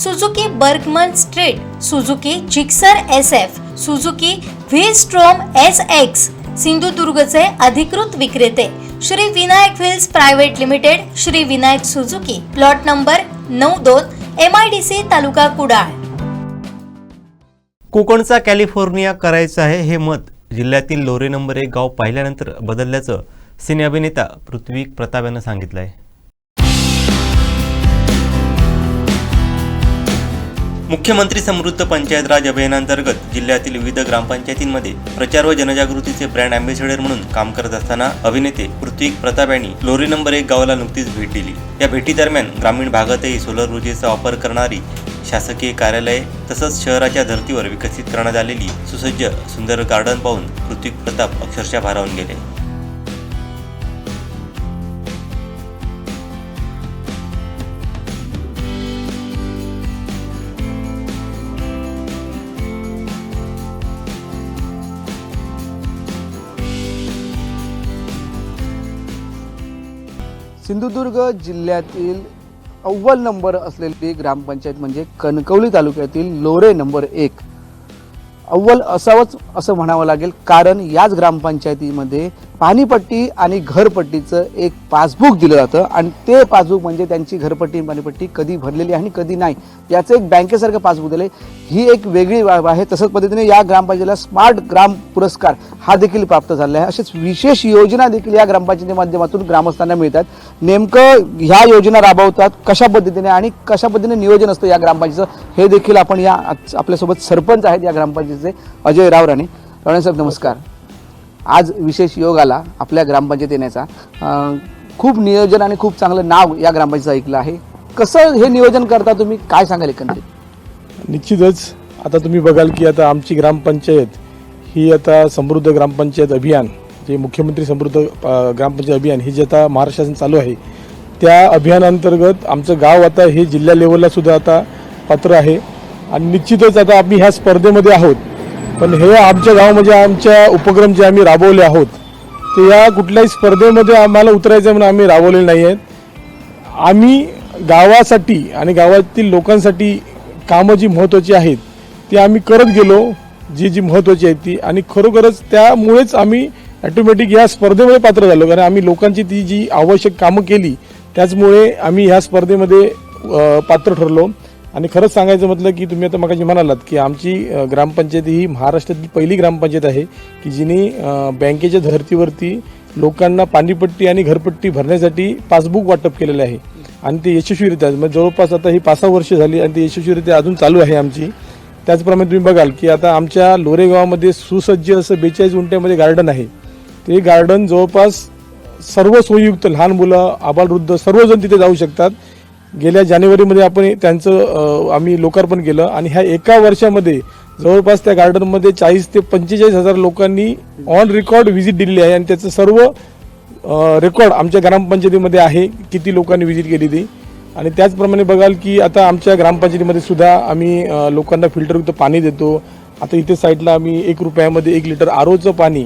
Suzuki Burgman Street Suzuki Gixxer S F Suzuki V Strom S X सिंधुदुर्गचे अधिकृत विक्रेते Shri Vinayak wheels private limited Shri Vinayak Suzuki plot number नऊ दोन M I D C तालुका कुडाळ. कोकणचा California करायचं आहे हे मत जिल्ह्यातील लोरे नंबर एक गाव पाहिल्यानंतर बदलल्याचं सिने अभिनेता पृथ्वी प्रताप यानं सांगितलं आहे मुख्यमंत्री समृद्ध पंचायत राज अभियानांतर्गत जिल्ह्यातील विविध ग्रामपंचायतींमध्ये प्रचार व जनजागृतीचे ब्रँड अँबॅसेडर म्हणून काम करत असताना अभिनेते पृथ्वी प्रताप यांनी लोरी नंबर एक गावाला नुकतीच भेट दिली. या भेटीदरम्यान ग्रामीण भागातही सोलर ऊर्जेचा वापर करणारी शासकीय कार्यालये तसंच शहराच्या धर्तीवर विकसित करण्यात आलेली सुसज्ज सुंदर गार्डन पाहून पृथ्वी प्रताप अक्षरशः भारावून गेले. सिंधुदुर्ग जिल्ह्यातील अव्वल नंबर असलेली ग्रामपंचायत म्हणजे कणकवली तालुक्यातील लोरे नंबर एक. अव्वल असावंच असं म्हणावं लागेल. कारण याच ग्रामपंचायतीमध्ये पाणीपट्टी आणि घरपट्टीचं एक पासबुक दिलं जातं आणि ते पासबुक म्हणजे त्यांची घरपट्टी आणि पाणीपट्टी कधी भरलेली आणि कधी नाही. याचं एक बँकेसारखं पासबुक दिलं ही एक वेगळी बाब आहे. तसंच पद्धतीने या ग्रामपंचायतीला स्मार्ट ग्राम पुरस्कार हा देखील प्राप्त झाला आहे. असेच विशेष योजना देखील या ग्रामपंचायती माध्यमातून ग्रामस्थांना मिळतात. नेमकं ह्या योजना राबवतात कशा पद्धतीने आणि कशा पद्धतीने नियोजन असतं या ग्रामपंचायतीचं हे देखील आपण या आपल्यासोबत सरपंच आहेत या संस्थेचे अजय राव राणे राणे नमस्कार. आज विशेष योग आला आपल्या ग्रामपंचायत येण्याचा. खूप नियोजन आणि खूप चांगलं नाव या ग्रामपंचायतीचं ऐकलं आहे. कसं हे नियोजन करता तुम्ही? काय सांगाल एकंदरीत? निश्चितच. आता तुम्ही बघाल की आता आमची ग्रामपंचायत ही आता समृद्ध ग्रामपंचायत अभियान जे मुख्यमंत्री समृद्ध ग्रामपंचायत अभियान हे जे आता महाराष्ट्र शासन चालू आहे त्या अभियानांतर्गत आमचं गाव आता हे जिल्हा लेवलला सुद्धा आता पात्र आहे. आणि निश्चितच आता आम्ही ह्या स्पर्धेमध्ये आहोत. पण हे आमच्या गावामध्ये म्हणजे आमच्या उपक्रम जे आम्ही राबवले आहोत ते या कुठल्याही स्पर्धेमध्ये आम्हाला उतरायचं म्हणून आम्ही राबवलेले नाही आहेत आम्ही गावासाठी आणि गावातील लोकांसाठी कामं जी महत्त्वाची आहेत ती आम्ही करत गेलो जी जी महत्त्वाची आहेत ती. आणि खरोखरच त्यामुळेच आम्ही ॲटोमॅटिक या स्पर्धेमध्ये पात्र झालो. कारण आम्ही लोकांची ती जी आवश्यक कामं केली त्याचमुळे आम्ही ह्या स्पर्धेमध्ये पात्र ठरलो. आणि खरंच सांगायचं म्हटलं की तुम्ही आता मगाशी म्हणालात की आमची ग्रामपंचायत ही महाराष्ट्रातील पहिली ग्रामपंचायत आहे की जिने बँकेच्या धर्तीवरती लोकांना पाणीपट्टी आणि घरपट्टी भरण्यासाठी पासबुक वाटप केलेलं आहे. आणि ते यशस्वीरित्या म्हणजे जवळपास आता ही पाच सहा वर्ष झाली आणि ते यशस्वीरित्या अजून चालू आहे आमची. त्याचप्रमाणे तुम्ही बघाल की आता आमच्या लोरेगावामध्ये सुसज्ज असं बेचाळीस उंट्यामध्ये गार्डन आहे. ते गार्डन जवळपास सर्व सोयीयुक्त लहान मुलं आबालवृद्ध सर्वजण तिथे जाऊ शकतात. गेल्या जानेवारीमध्ये आपण त्यांचं आम्ही लोकार्पण केलं आणि ह्या एका वर्षामध्ये जवळपास त्या गार्डनमध्ये चाळीस ते पंचेचाळीस हजार लोकांनी ऑन रेकॉर्ड व्हिजिट दिलेली आहे आणि त्याचं सर्व रेकॉर्ड आमच्या ग्रामपंचायतीमध्ये आहे किती लोकांनी व्हिजिट केली ती. आणि त्याचप्रमाणे बघाल की आता आमच्या ग्रामपंचायतीमध्ये सुद्धा आम्ही लोकांना फिल्टरयुक्त पाणी देतो. आता इथे साईडला आम्ही एक रुपयामध्ये एक लिटर आरोचं पाणी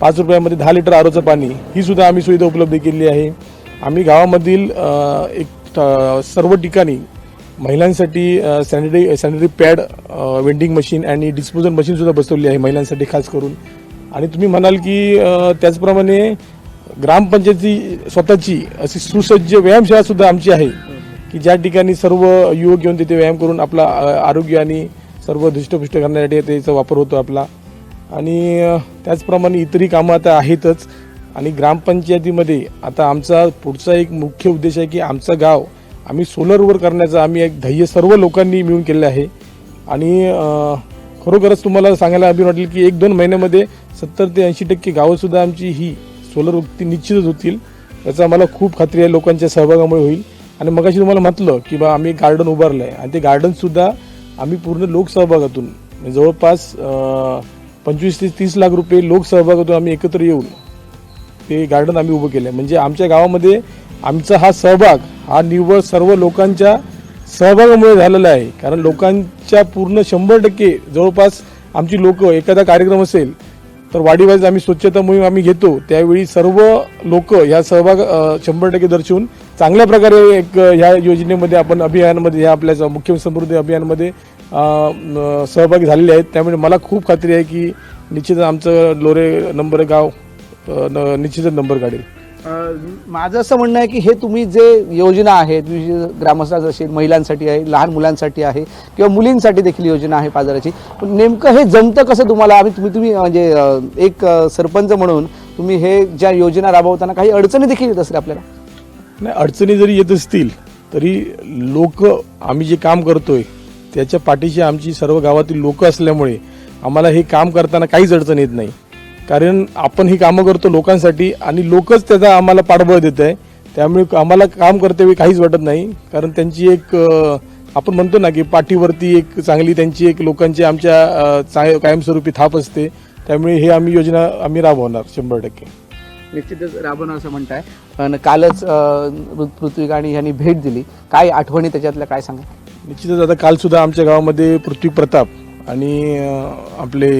पाच रुपयामध्ये दहा लिटर आरोचं पाणी ही सुद्धा आम्ही सुविधा उपलब्ध केली आहे. आम्ही गावामधील एक सर्व ठिकाणी महिलांसाठी sanitary sanitary pad vending machine आणि डिस्पोजल मशीन सुद्धा बसवली आहे महिलांसाठी खास करून. आणि तुम्ही म्हणाल की त्याचप्रमाणे ग्रामपंचायती स्वतःची अशी सुसज्ज व्यायामशाळा सुद्धा आमची आहे की ज्या ठिकाणी सर्व युवक येऊन तिथे व्यायाम करून आपला आरोग्य आणि सर्व दृष्टपुष्ट करण्यासाठी त्याचा वापर होतो आपला. आणि त्याचप्रमाणे इतरही कामं आता आहेतच. आणि ग्रामपंचायतीमध्ये आता आमचा पुढचा एक मुख्य उद्देश आहे की आमचं गाव आम्ही सोलरवर करण्याचा आम्ही एक ध्येय सर्व लोकांनी मिळून केलं आहे. आणि खरोखरच तुम्हाला सांगायला अभिन वाटेल की एक दोन महिन्यामध्ये सत्तर ते ऐंशी टक्के गावंसुद्धा आमची ही सोलर वृत्ती निश्चितच होतील. याचा मला खूप खात्री आहे लोकांच्या सहभागामुळे होईल. आणि मगाशी तुम्हाला म्हटलं की बा आम्ही गार्डन उभारलं आहे आणि ते गार्डनसुद्धा आम्ही पूर्ण लोकसहभागातून म्हणजे जवळपास पंचवीस ते तीस लाख रुपये लोकसहभागातून आम्ही एकत्र येऊन ते गार्डन आम्ही उभं केलं आहे म्हणजे आमच्या गावामध्ये आमचा हा सहभाग हा निव्वळ सर्व लोकांच्या सहभागामुळे झालेला आहे. कारण लोकांच्या पूर्ण शंभर टक्के जवळपास आमची लोक एखादा कार्यक्रम असेल तर वाडीवाईज आम्ही स्वच्छता मोहीम आम्ही घेतो. त्यावेळी सर्व लोक ह्या सहभाग शंभर टक्के दर्शवून चांगल्या प्रकारे एक ह्या योजनेमध्ये आपण अभियानामध्ये ह्या आपल्या मुख्य समृद्धी अभियानामध्ये सहभागी झालेले आहेत. त्यामुळे मला खूप खात्री आहे की निश्चितच आमचं लोरे नंबर गाव न- निश्चितच नंबर काढेल. माझं असं म्हणणं आहे की हे तुम्ही जे योजना आहेत विविध ग्रामस्थ असेल महिलांसाठी आहे लहान मुलांसाठी आहे किंवा मुलींसाठी देखील योजना आहे बाजाराची पण नेमकं हे जमतं कसं तुम्हाला? आम्ही तुम्ही तुम्ही म्हणजे एक सरपंच म्हणून तुम्ही हे ज्या योजना राबवताना काही अडचणी देखील येत असेल आपल्याला? नाही अडचणी जरी येत असतील तरी लोक आम्ही जे काम करतोय त्याच्या पाठीशी आमची सर्व गावातील लोक असल्यामुळे आम्हाला हे काम करताना काहीच अडचण येत नाही. कारण आपण ही कामं करतो लोकांसाठी आणि लोकच त्याचा आम्हाला पाठबळ देत आहे त्यामुळे आम्हाला काम करतेवेळी काहीच वाटत नाही. कारण त्यांची एक आपण म्हणतो ना की पाठीवरती एक चांगली त्यांची एक लोकांची आमच्या कायमस्वरूपी थाप असते. त्यामुळे हे आम्ही योजना आम्ही राबवणार शंभर टक्के. निश्चितच राबवणं असं म्हणताय. पण कालच अं, पृथ्वीका आणि यांनी भेट दिली. काय आठवणी त्याच्यातल्या काय सांगा? निश्चितच आता काल सुद्धा आमच्या गावामध्ये पृथ्वी प्रताप आणि आपले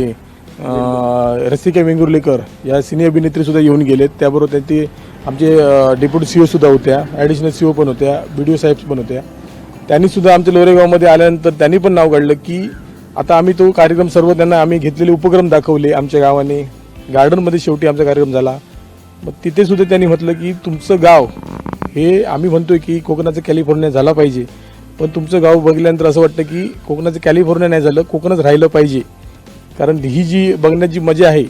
रसिका वेंगुर्लेकर या सिने अभिनेत्रीसुद्धा येऊन गेलेत. त्याबरोबर त्यांची आमचे डेप्युटी सी ओसुद्धा होत्या ॲडिशनल सी ओ पण होत्या बी डी ओ साहेब पण होत्या. त्यांनीसुद्धा आमच्या लोरेगावमध्ये आल्यानंतर त्यांनी पण नाव काढलं की आता आम्ही तो कार्यक्रम सर्व त्यांना आम्ही घेतलेले उपक्रम दाखवले आमच्या गावाने. गार्डनमध्ये शेवटी आमचा कार्यक्रम झाला. मग तिथेसुद्धा त्यांनी म्हटलं की तुमचं गाव हे आम्ही म्हणतोय की कोकणाचं कॅलिफोर्निया झाला पाहिजे. पण तुमचं गाव बघितल्यानंतर असं वाटतं की कोकणाचं कॅलिफोर्निया नाही झालं कोकणच राहिलं पाहिजे. कारण ही जी बघण्याची मजा आहे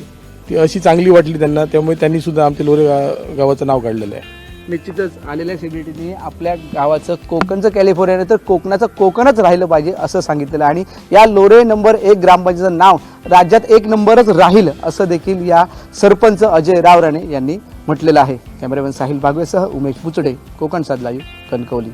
ती अशी चांगली वाटली त्यांना त्यामुळे त्यांनी सुद्धा आमच्या लोरे गा- गावाचं नाव काढलेलं आहे. निश्चितच आलेल्या सेलिब्रिटीने आपल्या गावाचं कोकणचं कॅलिफोर्निया नाही तर कोकणाचं कोकणच राहिलं पाहिजे असं सांगितलेलं आहे. आणि या लोरे नंबर एक ग्रामपंचायतीचं नाव राज्यात एक नंबरच राहील असं देखील या सरपंच अजय रावराणे यांनी म्हटलेलं आहे. कॅमेरामॅन साहिल बागवेसह उमेश पुचडे कोकण साधला कणकवली.